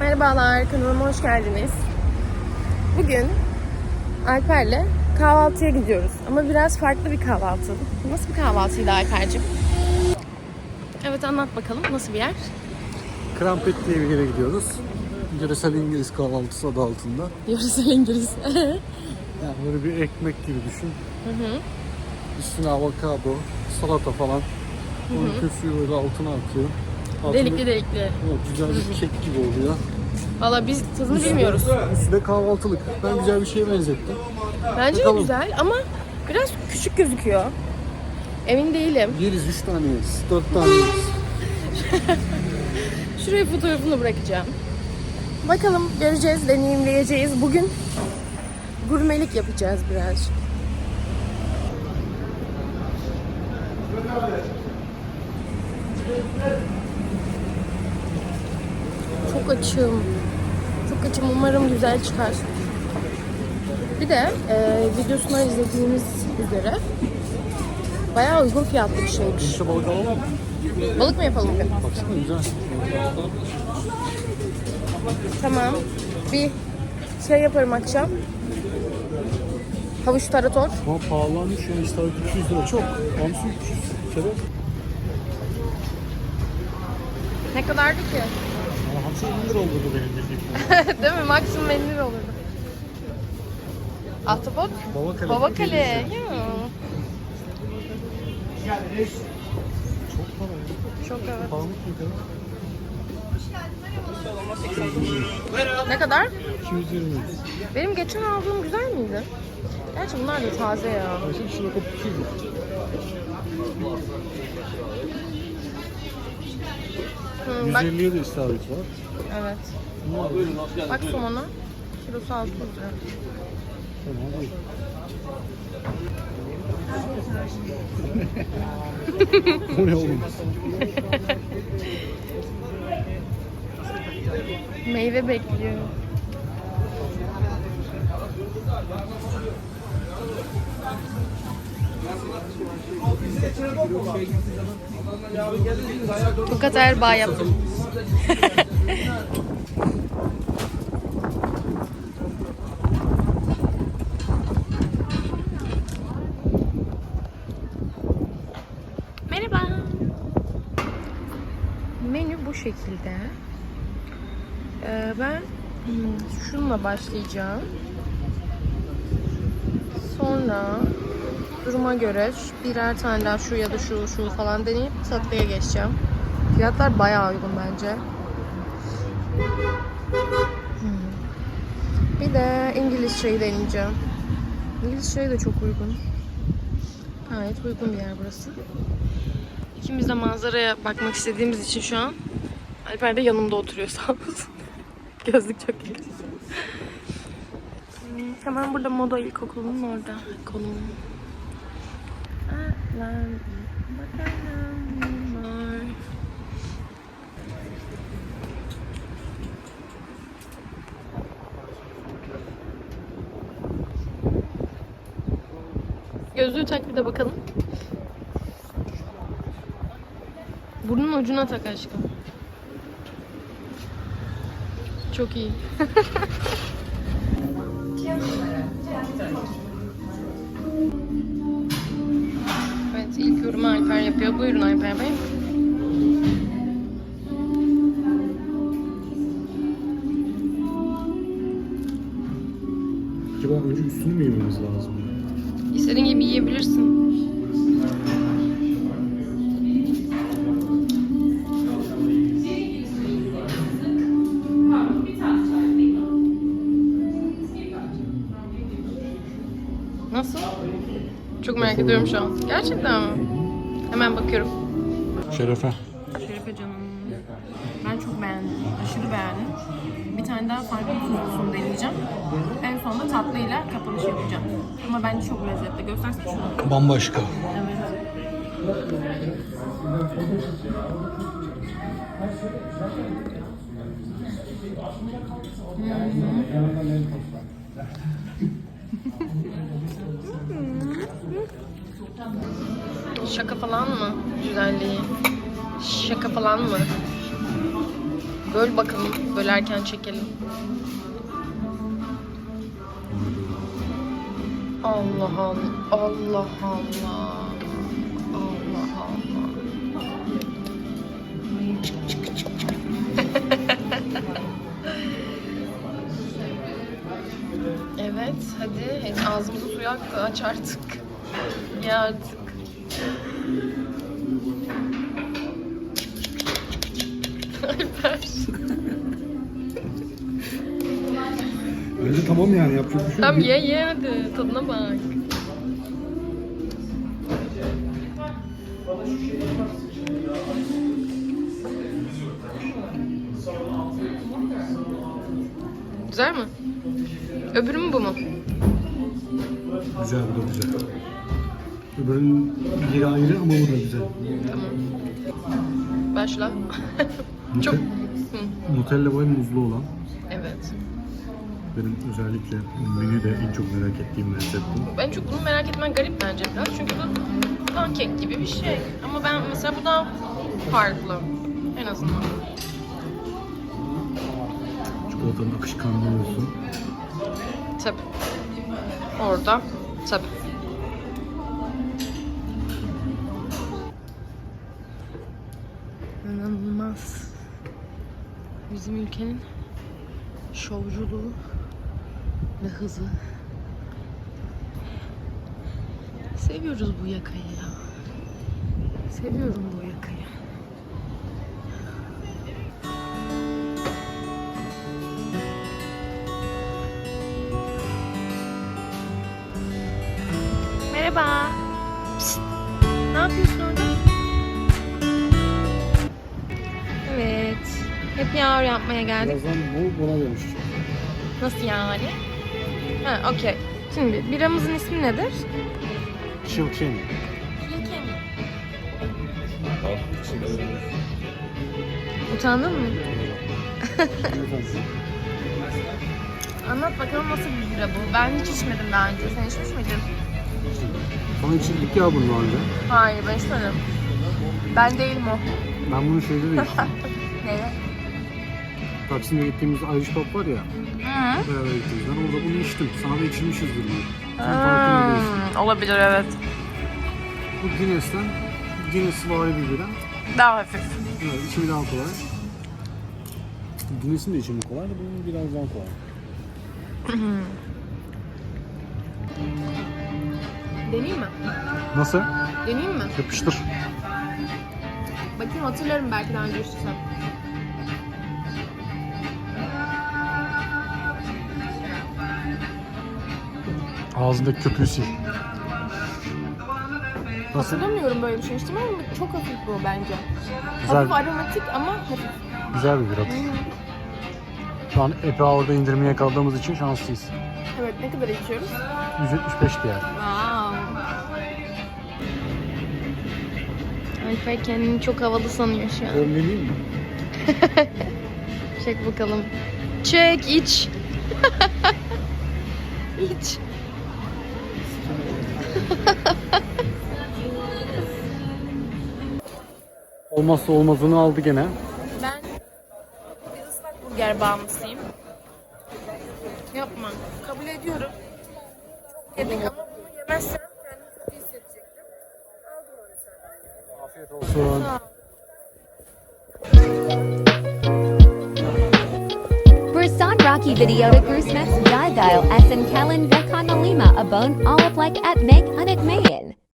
Merhabalar, kanalıma hoş geldiniz. Bugün Alper'le kahvaltıya gidiyoruz. Ama biraz farklı bir kahvaltı. Nasıl bir kahvaltıydı Alper'cim? Evet anlat bakalım nasıl bir yer? Krampet diye bir yere gidiyoruz. Yöresel İngiliz kahvaltısı adı altında. Yöresel İngiliz. Yani böyle bir ekmek gibi düşün. Üstüne avokado, salata falan. Onun köfrüyü böyle altına atıyor. Delikli delikli. Evet, güzel bir kek gibi oluyor. Valla biz tadını bilmiyoruz. Üstü de kahvaltılık. Ben güzel bir şeye benzettim. Bence de Bakalım. güzel ama biraz küçük gözüküyor. Emin değilim. Yeriz 3 tane yeriz, 4 tane yeriz. Şuraya fotoğrafını bırakacağım. Bakalım göreceğiz, deneyimleyeceğiz. Bugün gurmelik yapacağız birazcık. Çok açım. Çok açım. Umarım güzel çıkar. Bir de e, videosuna izlediğimiz üzere bayağı uygun fiyatlı bir şeymiş. İşte balık alalım mı? Balık mı yapalım? Baksana güzel. Tamam. Bir şey yaparım akşam. Havuç tarator. Ama pahalanmış ya. İstavrit 200 lira. Çok. Hamsi 300. Sebep? Ne kadardı ki? Hamsi 50 lira olurdu benim bildiğim. Değil mi? Maksimum 50 lira olurdu. Ahtapot? Baba kale. Baba kale. Ya. Çok para. Çok evet. Pahalı. Ne kadar? 220. Benim geçen aldığım güzel miydi? Gerçi bunlar da taze ya. Ayşe şuna kapı 200 lira. Hı, bak 150'ye de istavrit var. evet. Bak somona. Kilosu 600 lira. Değil. Bu ne oğlum? Meyve bekliyor. Tokat Erbağ yaptım. Merhaba. Menü bu şekilde. Ee, ben hmm, şununla başlayacağım. Sonra duruma göre birer tane daha şu ya da şu şu falan deneyip tatlıya geçeceğim. Fiyatlar bayağı uygun bence. Hmm. Bir de İngiliz çayı deneyeceğim. İngiliz çayı da çok uygun. Gayet uygun bir yer burası. İkimiz de manzaraya bakmak istediğimiz için şu an Alper de yanımda oturuyor sağ olsun. Gözlük çok iyi. Hmm, Hemen burada Moda İlkokulu'nun orada konum. Atlantik bakalım var. Gözlüğü tak bir de bakalım. Burnun ucuna tak aşkım. Çok iyi. evet ilk yorumu Alper yapıyor. Buyurun Alper Bey. Acaba önce üstünü mü yememiz lazım? İstediğin gibi yiyebilirsin. Nasıl? Çok merak ediyorum şu an. Gerçekten mi? Hemen bakıyorum. Şerefe. Şerife canım. Ben çok beğendim. Aşırı beğendim. Bir tane daha farklı tuzlusunu deneyeceğim. En sonunda tatlıyla kapanış yapacağım. Ama bence çok lezzetli. Göstersene şunu. Bambaşka. Evet. Şaka falan mı? Güzelliği. Şaka falan mı? Böl bakalım. Bölerken çekelim. Allah Allah. Allah Allah. Allah Allah. Evet hadi. hadi ağzımızı suya aç artık. Ya artık. Alper. Bence tamam yani yapacak bir şey Tamam ye ye hadi. Tadına bak. Güzel mi? Öbürü mü bu mu? Güzel bu da güzel. Öbürünün yeri ayrı ama bu da güzel. Tamam. Başla. Çok. Hı, Nutella ve muzlu olan. evet. Benim özellikle menüde en çok merak ettiğim lezzet bu. Ben çok bunu merak etmen garip bence biraz. Çünkü bu pankek gibi bir şey. Ama ben mesela bu da farklı. En azından. Çikolatanın akışkanlığı olsun. Tabii. Orada. Tabii. Ülkenin şovculuğu ve hızı. Seviyoruz bu yakayı ya. Seviyorum bu yakayı. Merhaba. Psst. Ne yapıyorsun orada? Happy hour yapmaya geldik. Birazdan bu buna dönüşecek. Nasıl yani? Ha, okey. Şimdi biramızın ismi nedir? Çilkin. Utandın mı? Anlat bakalım nasıl bir bira bu? Ben hiç içmedim daha önce. Sen içmiş miydin? Sana içildik ya bunu daha önce. Hayır ben içmedim. Ben değilim o. Ben bunu şeyde de içtim. Neye? Taksim'de gittiğimiz Irish Pub var ya. Hı. Beraber gittiğimiz. Ben orada bunu içtim. Sana da içilmişizdir bunu. Sen farkında değilsin. Hmm, olabilir evet. Bu Guinness'ten Guinness vari bir bira. Daha hafif. Evet, içimi daha kolay. Guinness'in de içimi kolay da bunun biraz daha kolay. Deneyeyim mi? Nasıl? Deneyeyim mi? Yapıştır. Bakayım hatırlarım belki daha önce içtiysem. Ağzındaki köpüğü sil. Nasıl? Hatırlamıyorum böyle bir şey içtim ama çok hafif bu bence. Güzel, Hafif aromatik ama hafif. güzel bir bira. Şu an Epe Hour'da indirimi yakaladığımız için şanslıyız. Evet ne kadar içiyoruz? 175 diye. Wow. Alper kendini çok havalı sanıyor şu an. Demleneyim mi? Çek bakalım. Çek iç. iç. Olmazsa olmazını aldı gene. Ben bir ıslak burger bağımlısıyım. Yapma. Kabul ediyorum. Çok yedik ama bunu yemezsem kendimi kötü hissedecektim. Aldım onu sen. Afiyet olsun. Sağ ol. Wiki video to Groosmax Dial SM Callan Vekana Lima Abone of like at Meg Unit Mayan.